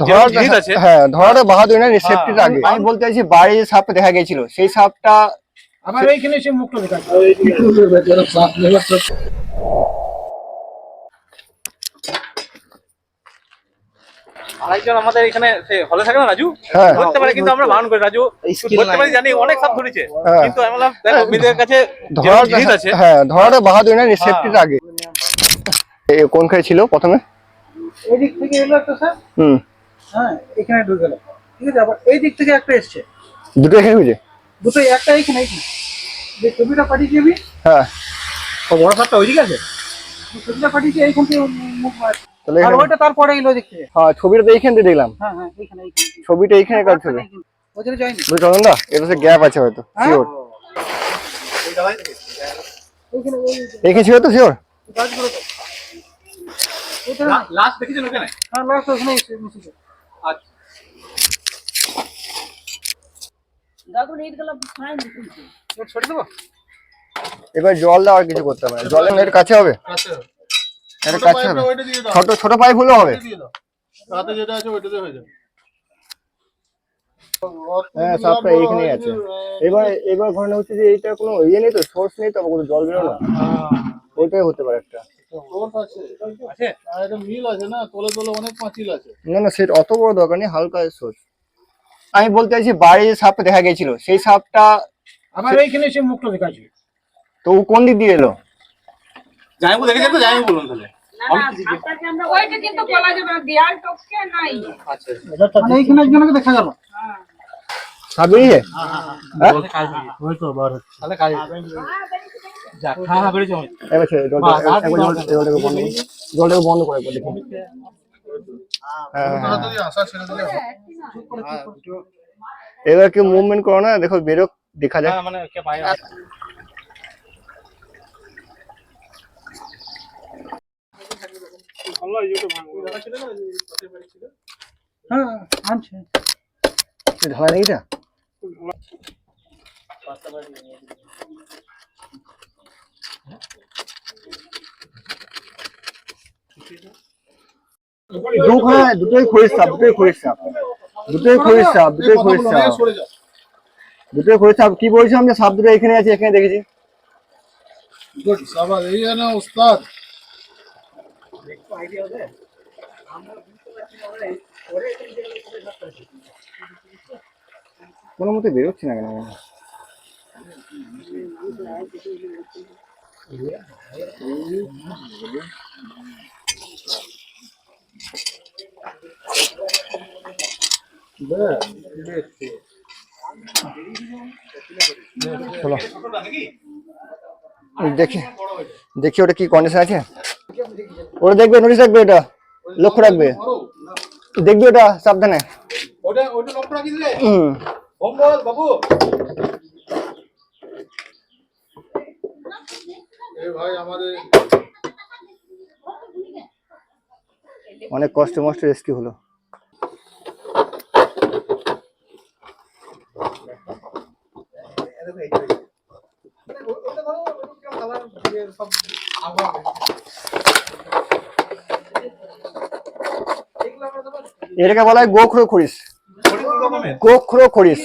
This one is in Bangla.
ধরাটা হ্যাঁ ধরাটা বাহাদুর না সেফটিটা আগে। আমি বলতে চাইছি যে সাপ দেখা গেছিল সেই সাপটা এইখানে মুখটা আরেকজন আমাদের এখানে হলে থাকে না রাজু? হ্যাঁ। ধরতে পারে কিন্তু আমরা বারণ করি রাজু। ধরতে পারি জানি অনেক সাপ ধরেছে। হ্যাঁ। কিন্তু আমি বললাম দেখ কাছে ধরাটা হ্যাঁ বাহাদুর না সেফটিটা আগে। এ কোন খাই ছিল প্রথমে? এই দিক থেকে এলো একটা স্যার? হুম। হ্যাঁ এখানে ঢুকে গেল। ঠিক আছে আবার এই দিক থেকে একটা এসছে। দুটো এখানে হয়েছে দুটো একটা এইখানে এইখানে যে ছবিটা পাঠিয়েছি আমি হ্যাঁ। ও বড় সাপটা ওইদিকে আছে? ছবিটা পাঠিয়েছি এইখান থেকে মুখ আর এখানে ওইটা তারপরে এলো দিক থেকে। হ্যাঁ ছবিটা তো এইখান থেকে দেখলাম। হ্যাঁ হ্যাঁ এইখানে এইখানে। ছবিটা এইখানে ওদের চন্দন দা এটা গ্যাপ আছে হয়তো হ্যাঁ? শিওর এইখানে ছিল তো শিওর গাছগুলো তো। ওইটা লাস্ট দেখেছেন ওখানে? হ্যাঁ লাস্ট ওখানে আচ্ছা। এটা ছেড়ে দেবো? এবার জল দেওয়ার কিছু করতে হবে না। জল এর কাছে হবে? এর কাছে হবে। ছোট ছোট পাইপ হলেও হবে? রাতে যেটা আছে ওইটাতে হয়ে যাবে। হ্যাঁ আছে। এবার এবার ঘটনা হচ্ছে যে এইটা কোনো ইয়ে নেই তো সোর্স নেই তো কোনো জল বেরোনো ওইটাই হতে পারে একটা। সোর্স আছে। আছে? আর এটা মিল আছে না তলে তলে অনেক পাঁচিল আছে। না না সেটা অত বড় দরকার নেই হালকা সোর্স আমি বলতে চাইছি বাইরে যে সাপ দেখা গেছিল সেই সাপটা আবার এইখানে এসে মুখটা তো ও কোন দিক দিয়ে এলো? জামাইবু দেখেছেন তো? জামাইবু বলুন তাহলে। আচ্ছা। মানে দেখা গেল। হ্যাঁ হ্যাঁ জলটাকে বন্ধ করে দেখি। হ্যাঁ হ্যাঁ। এবার কেউ মুভমেন্ট করো না দেখো বেরো দেখা যাক। হ্যাঁ মানে হ্যাঁ এটা দুখানে দুটোই সাপ দুটোই সাপ দুটোই সাপ দুটোই সাপ দুটোই সাপ কি যে সাপ এখানে এখানে দেখেছি। মতে বেরোচ্ছে না কেন? চলো দেখি দেখি ওটা কি কন্ডিশন আছে ওটা দেখবে নোটিস রাখবে এটা লক্ষ্য রাখবে দেখবে ওটা সাবধানে ওটা ওটা লক্ষ্য রাখি দিলে হুম হোম বল বাবু এই ভাই আমাদের অনেক কষ্ট মষ্ট রেস্কিউ হলো এটাকে বলা হয় গোখরো খরিস। গোখরো খরিস।